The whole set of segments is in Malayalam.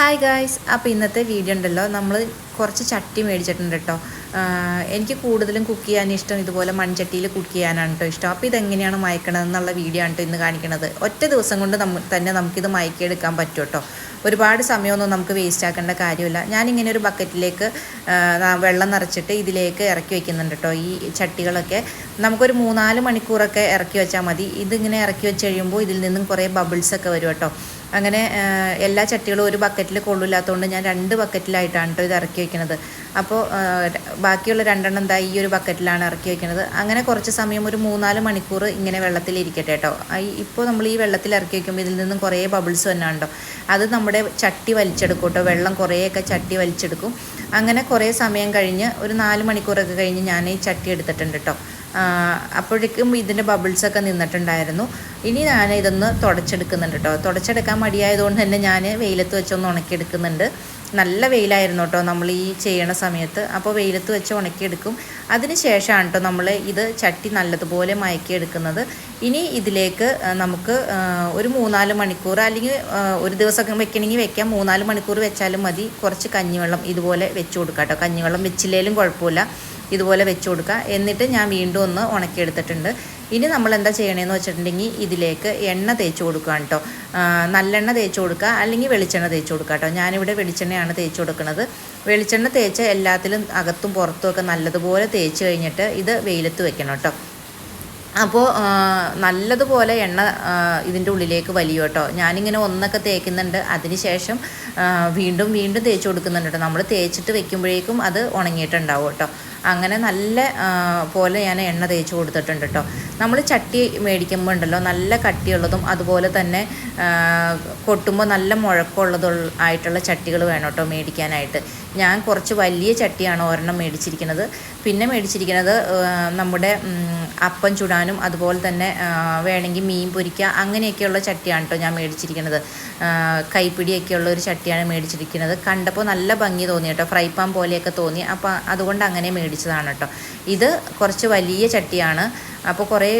ഹായ് ഗായ്സ് അപ്പോൾ ഇന്നത്തെ വീഡിയോ ഉണ്ടല്ലോ. നമ്മൾ കുറച്ച് ചട്ടി മേടിച്ചിട്ടുണ്ട് കേട്ടോ എനിക്ക് കൂടുതലും കുക്ക് ചെയ്യാൻ ഇഷ്ടം ഇതുപോലെ മൺചട്ടിയിൽ കുക്ക് ചെയ്യാനാണ് കേട്ടോ ഇഷ്ടം. അപ്പോൾ ഇതെങ്ങനെയാണ് മയക്കണത് എന്നുള്ള വീഡിയോ ആണ് കേട്ടോ ഇന്ന് കാണിക്കണത്. ഒറ്റ ദിവസം കൊണ്ട് നമ്മ തന്നെ നമുക്കിത് മയക്കിയെടുക്കാൻ പറ്റും കേട്ടോ ഒരുപാട് സമയമൊന്നും നമുക്ക് വേസ്റ്റ് ആക്കേണ്ട കാര്യമില്ല. ഞാനിങ്ങനെ ഒരു ബക്കറ്റിലേക്ക് വെള്ളം നിറച്ചിട്ട് ഇതിലേക്ക് ഇറക്കി വെക്കുന്നുണ്ട് കേട്ടോ ഈ ചട്ടികളൊക്കെ നമുക്കൊരു മൂന്നാൽ മണിക്കൂറൊക്കെ ഇറക്കി വെച്ചാൽ മതി. ഇതിങ്ങനെ ഇറക്കി വെച്ച് കഴിയുമ്പോൾ ഇതിൽ നിന്നും കുറേ ബബിൾസൊക്കെ വരും കേട്ടോ അങ്ങനെ എല്ലാ ചട്ടികളും ഒരു ബക്കറ്റിൽ കൊള്ളില്ലാത്തതുകൊണ്ട് ഞാൻ രണ്ട് ബക്കറ്റിലായിട്ടാണ് കേട്ടോ ഇത് ഇറക്കി വയ്ക്കുന്നത് അപ്പോൾ ബാക്കിയുള്ള രണ്ടെണ്ണം എന്താ ഈ ഒരു ബക്കറ്റിലാണ് ഇറക്കി വയ്ക്കുന്നത് അങ്ങനെ കുറച്ച് സമയം ഒരു മൂന്നാൽ മണിക്കൂർ ഇങ്ങനെ വെള്ളത്തിൽ ഇരിക്കട്ടെ കേട്ടോ ഇപ്പോൾ നമ്മൾ ഈ വെള്ളത്തിൽ ഇറക്കി വയ്ക്കുമ്പോൾ ഇതിൽ നിന്നും കുറേ ബബിൾസ് വന്നാണ്ടോ അത് നമ്മുടെ ചട്ടി വലിച്ചെടുക്കും കേട്ടോ വെള്ളം കുറേയൊക്കെ ചട്ടി വലിച്ചെടുക്കും. അങ്ങനെ കുറേ സമയം കഴിഞ്ഞ് ഒരു നാല് മണിക്കൂറൊക്കെ കഴിഞ്ഞ് ഞാൻ ഈ ചട്ടി എടുത്തിട്ടുണ്ട് കേട്ടോ അപ്പോഴേക്കും ഇതിന്റെ ബബിൾസൊക്കെ നിന്നിട്ടുണ്ടായിരുന്നു. ഇനി ഞാൻ ഇതൊന്ന് തുടച്ചെടുക്കുന്നുണ്ട് കേട്ടോ തുടച്ചെടുക്കാൻ മടിയായതുകൊണ്ട് തന്നെ ഞാൻ വെയിലത്ത് വെച്ചൊന്ന് ഉണക്കിയെടുക്കുന്നുണ്ട്. നല്ല വെയിലായിരുന്നു കേട്ടോ നമ്മൾ ഈ ചെയ്യണ സമയത്ത്. അപ്പോൾ വെയിലത്ത് വെച്ച് ഉണക്കിയെടുക്കും. അതിന് ശേഷമാണ് കേട്ടോ നമ്മൾ ഇത് ചട്ടി നല്ലതുപോലെ മയക്കിയെടുക്കുന്നത്. ഇനി ഇതിലേക്ക് നമുക്ക് ഒരു മൂന്നാൽ മണിക്കൂർ അല്ലെങ്കിൽ ഒരു ദിവസമൊക്കെ വെക്കണമെങ്കിൽ വെക്കാം. മൂന്നാൽ മണിക്കൂർ വെച്ചാലും മതി. കുറച്ച് കഞ്ഞിവെള്ളം ഇതുപോലെ വെച്ച് കൊടുക്കാം കേട്ടോ കഞ്ഞിവെള്ളം വെച്ചില്ലേലും കുഴപ്പമില്ല. ഇതുപോലെ വെച്ച് കൊടുക്കുക. എന്നിട്ട് ഞാൻ വീണ്ടും ഒന്ന് ഉണക്കിയെടുത്തിട്ടുണ്ട്. ഇനി നമ്മൾ എന്താ ചെയ്യണമെന്ന് വെച്ചിട്ടുണ്ടെങ്കിൽ ഇതിലേക്ക് എണ്ണ തേച്ച് കൊടുക്കുകയാണ് കേട്ടോ. നല്ലെണ്ണ തേച്ച് കൊടുക്കുക അല്ലെങ്കിൽ വെളിച്ചെണ്ണ തേച്ച് കൊടുക്കുക കേട്ടോ. ഞാനിവിടെ വെളിച്ചെണ്ണയാണ് തേച്ച് കൊടുക്കുന്നത്. വെളിച്ചെണ്ണ തേച്ച് എല്ലാത്തിലും അകത്തും പുറത്തും ഒക്കെ നല്ലതുപോലെ തേച്ച് കഴിഞ്ഞിട്ട് ഇത് വെയിലത്ത് വെക്കണം കേട്ടോ. അപ്പോൾ നല്ലതുപോലെ എണ്ണ ഇതിന്റെ ഉള്ളിലേക്ക് വലിയ കേട്ടോ. ഞാനിങ്ങനെ ഒന്നൊക്കെ തേക്കുന്നുണ്ട്. അതിന് ശേഷം വീണ്ടും വീണ്ടും തേച്ച് കൊടുക്കുന്നുണ്ട് കേട്ടോ. നമ്മൾ തേച്ചിട്ട് വെക്കുമ്പോഴേക്കും അത് ഉണങ്ങിയിട്ടുണ്ടാവും കേട്ടോ. അങ്ങനെ നല്ല പോലെ ഞാൻ എണ്ണ തേച്ച് കൊടുത്തിട്ടുണ്ട് കേട്ടോ നമ്മൾ ചട്ടി മേടിക്കുമ്പോൾ ഉണ്ടല്ലോ നല്ല കട്ടിയുള്ളതും അതുപോലെ തന്നെ കൊട്ടുമ്പോൾ നല്ല മുഴക്കമുള്ളതും ആയിട്ടുള്ള ചട്ടികൾ വേണം കേട്ടോ മേടിക്കാനായിട്ട്. ഞാൻ കുറച്ച് വലിയ ചട്ടിയാണ് ഒരെണ്ണം മേടിച്ചിരിക്കുന്നത്. പിന്നെ മേടിച്ചിരിക്കുന്നത് നമ്മുടെ അപ്പം ചുടാനും അതുപോലെ തന്നെ വേണമെങ്കിൽ മീൻ പൊരിക്കുക അങ്ങനെയൊക്കെയുള്ള ചട്ടിയാണ് കേട്ടോ ഞാൻ മേടിച്ചിരിക്കുന്നത്. കൈപ്പിടിയൊക്കെയുള്ള ഒരു ചട്ടിയാണ് മേടിച്ചിരിക്കുന്നത്. കണ്ടപ്പോൾ നല്ല ഭംഗി തോന്നി കേട്ടോ ഫ്രൈ പാൻ പോലെയൊക്കെ തോന്നി. അപ്പോൾ അതുകൊണ്ട് അങ്ങനെ മേടിച്ചതാണ് കേട്ടോ ഇത് കുറച്ച് വലിയ ചട്ടിയാണ്. അപ്പോൾ കുറേ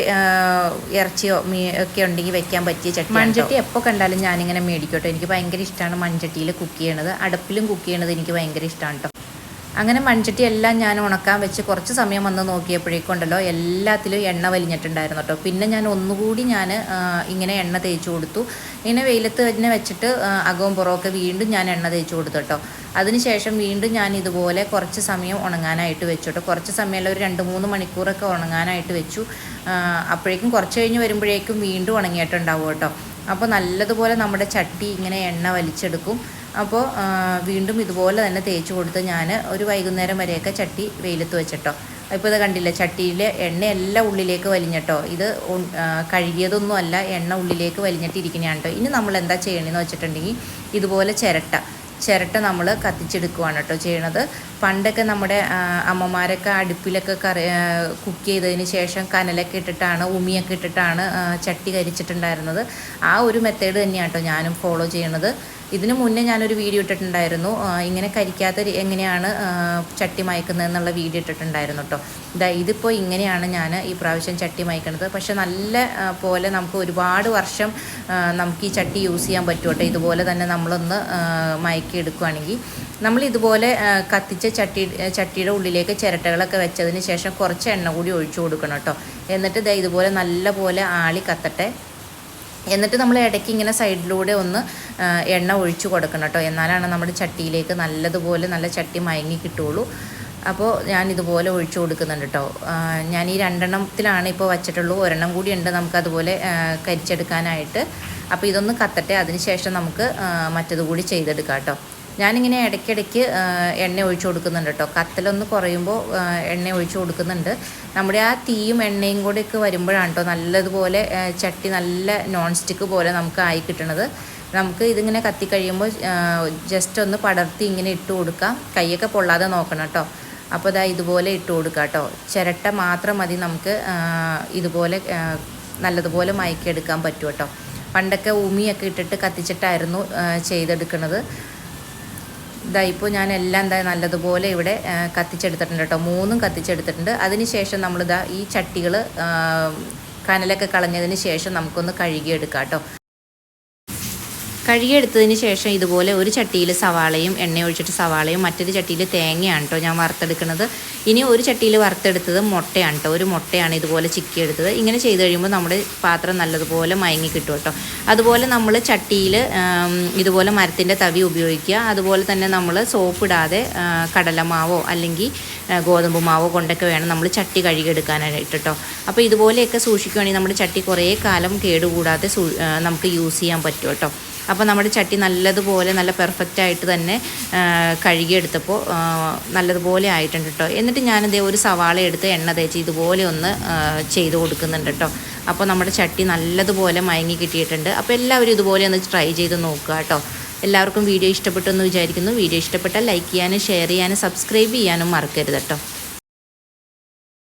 ഇറച്ചിയോ മീ ഒക്കെ ഉണ്ടെങ്കിൽ വെക്കാൻ പറ്റിയ ചട്ടി മൺചട്ടി എപ്പോൾ കണ്ടാലും ഞാനിങ്ങനെ മേടിക്കും കേട്ടോ. എനിക്ക് ഭയങ്കര ഇഷ്ടമാണ് മൺചട്ടിയിൽ കുക്ക് ചെയ്യണത്. അടുപ്പിലും കുക്ക് ചെയ്യണത് എനിക്ക് ഭയങ്കര ഇഷ്ടമാണ് കേട്ടോ. അങ്ങനെ മൺചട്ടി എല്ലാം ഞാൻ ഉണക്കാൻ വെച്ച് കുറച്ച് സമയം വന്ന് നോക്കിയപ്പോഴേക്കുണ്ടല്ലോ എല്ലാത്തിലും എണ്ണ വലിഞ്ഞിട്ടുണ്ടായിരുന്നു കേട്ടോ. പിന്നെ ഞാൻ ഒന്നുകൂടി ഞാൻ ഇങ്ങനെ എണ്ണ തേച്ച് കൊടുത്തു. ഇങ്ങനെ വെയിലത്ത് തന്നെ വെച്ചിട്ട് അകവും പുറമൊക്കെ വീണ്ടും ഞാൻ എണ്ണ തേച്ച് കൊടുത്തു കേട്ടോ. അതിനുശേഷം വീണ്ടും ഞാൻ ഇതുപോലെ കുറച്ച് സമയം ഉണങ്ങാനായിട്ട് വെച്ചു കേട്ടോ. കുറച്ച് സമയമല്ല ഒരു രണ്ട് മൂന്ന് മണിക്കൂറൊക്കെ ഉണങ്ങാനായിട്ട് വെച്ചു. അപ്പോഴേക്കും കുറച്ച് കഴിഞ്ഞ് വരുമ്പോഴേക്കും വീണ്ടും ഉണങ്ങിയിട്ടുണ്ടാവും കേട്ടോ. അപ്പോൾ നല്ലതുപോലെ നമ്മുടെ ചട്ടി ഇങ്ങനെ എണ്ണ വലിച്ചെടുക്കും. അപ്പോൾ വീണ്ടും ഇതുപോലെ തന്നെ തേച്ച് കൊടുത്ത് ഞാൻ ഒരു വൈകുന്നേരം വരെയൊക്കെ ചട്ടി വെയിലത്ത് വെച്ചിട്ടോ. ഇപ്പോൾ ഇത് കണ്ടില്ല ചട്ടിയിലെ എണ്ണ എല്ലാം ഉള്ളിലേക്ക് വലിഞ്ഞിട്ടോ. ഇത് കഴുകിയതൊന്നും അല്ല എണ്ണ ഉള്ളിലേക്ക് വലിഞ്ഞിട്ടിരിക്കുന്നതാണ് കേട്ടോ ഇനി നമ്മൾ എന്താ ചെയ്യണമെന്ന് വെച്ചിട്ടുണ്ടെങ്കിൽ ഇതുപോലെ ചിരട്ട. ചിരട്ട നമ്മൾ കത്തിച്ചെടുക്കുവാണ് കേട്ടോ ചെയ്യണത്. പണ്ടൊക്കെ നമ്മുടെ അമ്മമാരൊക്കെ അടുപ്പിലൊക്കെ കറി കുക്ക് ചെയ്തതിന് ശേഷം കനലൊക്കെ ഇട്ടിട്ടാണ് ഉമിയൊക്കെ ഇട്ടിട്ടാണ് ചട്ടി കരിച്ചിട്ടുണ്ടായിരുന്നത്. ആ ഒരു മെത്തേഡ് തന്നെയാണ് കേട്ടോ ഞാനും ഫോളോ ചെയ്യണത്. ഇതിനു മുന്നേ ഞാനൊരു വീഡിയോ ഇട്ടിട്ടുണ്ടായിരുന്നു. ഇങ്ങനെ കരിക്കാത്ത എങ്ങനെയാണ് ചട്ടി മയക്കുന്നത് എന്നുള്ള വീഡിയോ ഇട്ടിട്ടുണ്ടായിരുന്നു കേട്ടോ. ഇതാ ഇതിപ്പോൾ ഇങ്ങനെയാണ് ഞാൻ ഈ പ്രാവശ്യം ചട്ടി മയക്കുന്നത് പക്ഷെ നല്ല പോലെ നമുക്ക് ഒരുപാട് വർഷം നമുക്ക് ഈ ചട്ടി യൂസ് ചെയ്യാൻ പറ്റും കേട്ടോ. ഇതുപോലെ തന്നെ നമ്മളൊന്ന് ആ, മയക്കി എടുക്കുകയാണെങ്കിൽ നമ്മൾ ഇതുപോലെ കത്തിച്ച ചട്ടി ചട്ടിയുടെ ഉള്ളിലേക്ക് ചിരട്ടകളൊക്കെ വെച്ചതിന് ശേഷം കുറച്ച് എണ്ണ കൂടി ഒഴിച്ചു കൊടുക്കണം കേട്ടോ. എന്നിട്ട് ദേ ഇതുപോലെ നല്ല പോലെ ആളി കത്തട്ടെ. എന്നിട്ട് നമ്മൾ ഇടയ്ക്ക് ഇങ്ങനെ സൈഡിലൂടെ ഒന്ന് എണ്ണ ഒഴിച്ചു കൊടുക്കണം കേട്ടോ. എന്നാലാണ് നമ്മുടെ ചട്ടിയിലേക്ക് നല്ലതുപോലെ നല്ല ചട്ടി മയങ്ങി കിട്ടുള്ളൂ അപ്പോൾ ഞാൻ ഇതുപോലെ ഒഴിച്ചു കൊടുക്കുന്നുണ്ട് കേട്ടോ. ഞാൻ ഈ രണ്ടെണ്ണത്തിലാണ് ഇപ്പോൾ വച്ചിട്ടുള്ളൂ ഒരെണ്ണം കൂടി ഉണ്ട് നമുക്കതുപോലെ കരിച്ചെടുക്കാനായിട്ട്. അപ്പോൾ ഇതൊന്ന് കത്തട്ടെ അതിന് ശേഷം നമുക്ക് മറ്റത് കൂടി ചെയ്തെടുക്കാം കേട്ടോ. ഞാനിങ്ങനെ ഇടയ്ക്കിടയ്ക്ക് എണ്ണ ഒഴിച്ചു കൊടുക്കുന്നുണ്ട് കേട്ടോ. കത്തലൊന്ന് കുറയുമ്പോൾ എണ്ണ ഒഴിച്ചു കൊടുക്കുന്നുണ്ട്. നമ്മുടെ ആ തീയും എണ്ണയും കൂടെയൊക്കെ വരുമ്പോഴാണ് കേട്ടോ നല്ലതുപോലെ ചട്ടി നല്ല നോൺ സ്റ്റിക്ക് പോലെ നമുക്ക് ആയി കിട്ടണത്. നമുക്ക് ഇതിങ്ങനെ കത്തി കഴിയുമ്പോൾ ജസ്റ്റ് ഒന്ന് പടർത്തി ഇങ്ങനെ ഇട്ട് കൊടുക്കാം. കൈയൊക്കെ പൊള്ളാതെ നോക്കണം കേട്ടോ. അപ്പോൾ ഇതാ ഇതുപോലെ ഇട്ട് കൊടുക്കാം കേട്ടോ. ചിരട്ട മാത്രം മതി നമുക്ക് ഇതുപോലെ നല്ലതുപോലെ മയക്കിയെടുക്കാൻ പറ്റും കേട്ടോ. പണ്ടൊക്കെ ഉമിയൊക്കെ ഇട്ടിട്ട് കത്തിച്ചിട്ടായിരുന്നു ചെയ്തെടുക്കുന്നത്. ഇതാ ഇപ്പോൾ ഞാൻ എല്ലാം എന്താ നല്ലതുപോലെ ഇവിടെ കത്തിച്ചെടുത്തിട്ടുണ്ട് കേട്ടോ. മൂന്നും കത്തിച്ചെടുത്തിട്ടുണ്ട്. അതിനുശേഷം നമ്മളിതാ ഈ ചട്ടികൾ കനലൊക്കെ കളഞ്ഞതിന് ശേഷം നമുക്കൊന്ന് കഴുകിയെടുക്കാം കേട്ടോ. കഴുകിയെടുത്തതിന് ശേഷം ഇതുപോലെ ഒരു ചട്ടിയിൽ സവാളയും എണ്ണ ഒഴിച്ചിട്ട് സവാളയും മറ്റൊരു ചട്ടിയിൽ തേങ്ങയാണ് കേട്ടോ ഞാൻ വറുത്തെടുക്കുന്നത്. ഇനി ഒരു ചട്ടിയിൽ വറുത്തെടുത്തത് മുട്ടയാണ് കേട്ടോ ഒരു മുട്ടയാണ് ഇതുപോലെ ചിക്കി എടുത്തത് ഇങ്ങനെ ചെയ്ത് കഴിയുമ്പോൾ നമ്മുടെ പാത്രം നല്ലതുപോലെ മയങ്ങി കിട്ടും കേട്ടോ അതുപോലെ നമ്മൾ ചട്ടിയിൽ ഇതുപോലെ മരത്തിന്റെ തവി ഉപയോഗിക്കുക. അതുപോലെ തന്നെ നമ്മൾ സോപ്പ് ഇടാതെ കടലമാവോ അല്ലെങ്കിൽ ഗോതമ്പ് മാവോ കൊണ്ടൊക്കെ വേണം നമ്മൾ ചട്ടി കഴുകിയെടുക്കാനായിട്ട് കേട്ടോ അപ്പോൾ ഇതുപോലെയൊക്കെ സൂക്ഷിക്കുകയാണെങ്കിൽ നമ്മുടെ ചട്ടി കുറേ കാലം കേടുകൂടാതെ നമുക്ക് യൂസ് ചെയ്യാൻ പറ്റും കേട്ടോ അപ്പോൾ നമ്മുടെ ചട്ടി നല്ലതുപോലെ നല്ല പെർഫെക്റ്റ് ആയിട്ട് തന്നെ കഴുകിയെടുത്തപ്പോൾ നല്ലതുപോലെ ആയിട്ടുണ്ട് കേട്ടോ എന്നിട്ട് ഞാനിതേ ഒരു സവാള എടുത്ത് എണ്ണ തേച്ച് ഇതുപോലെ ഒന്ന് ചെയ്ത് കൊടുക്കുന്നുണ്ട് കേട്ടോ അപ്പോൾ നമ്മുടെ ചട്ടി നല്ലതുപോലെ മയങ്ങി കിട്ടിയിട്ടുണ്ട്. അപ്പോൾ എല്ലാവരും ഇതുപോലെ ഒന്ന് ട്രൈ ചെയ്ത് നോക്കുക കേട്ടോ എല്ലാവർക്കും വീഡിയോ ഇഷ്ടപ്പെട്ടു എന്ന് വിചാരിക്കുന്നു. വീഡിയോ ഇഷ്ടപ്പെട്ടാൽ ലൈക്ക് ചെയ്യാനും ഷെയർ ചെയ്യാനും സബ്സ്ക്രൈബ് ചെയ്യാനും മറക്കരുത് കേട്ടോ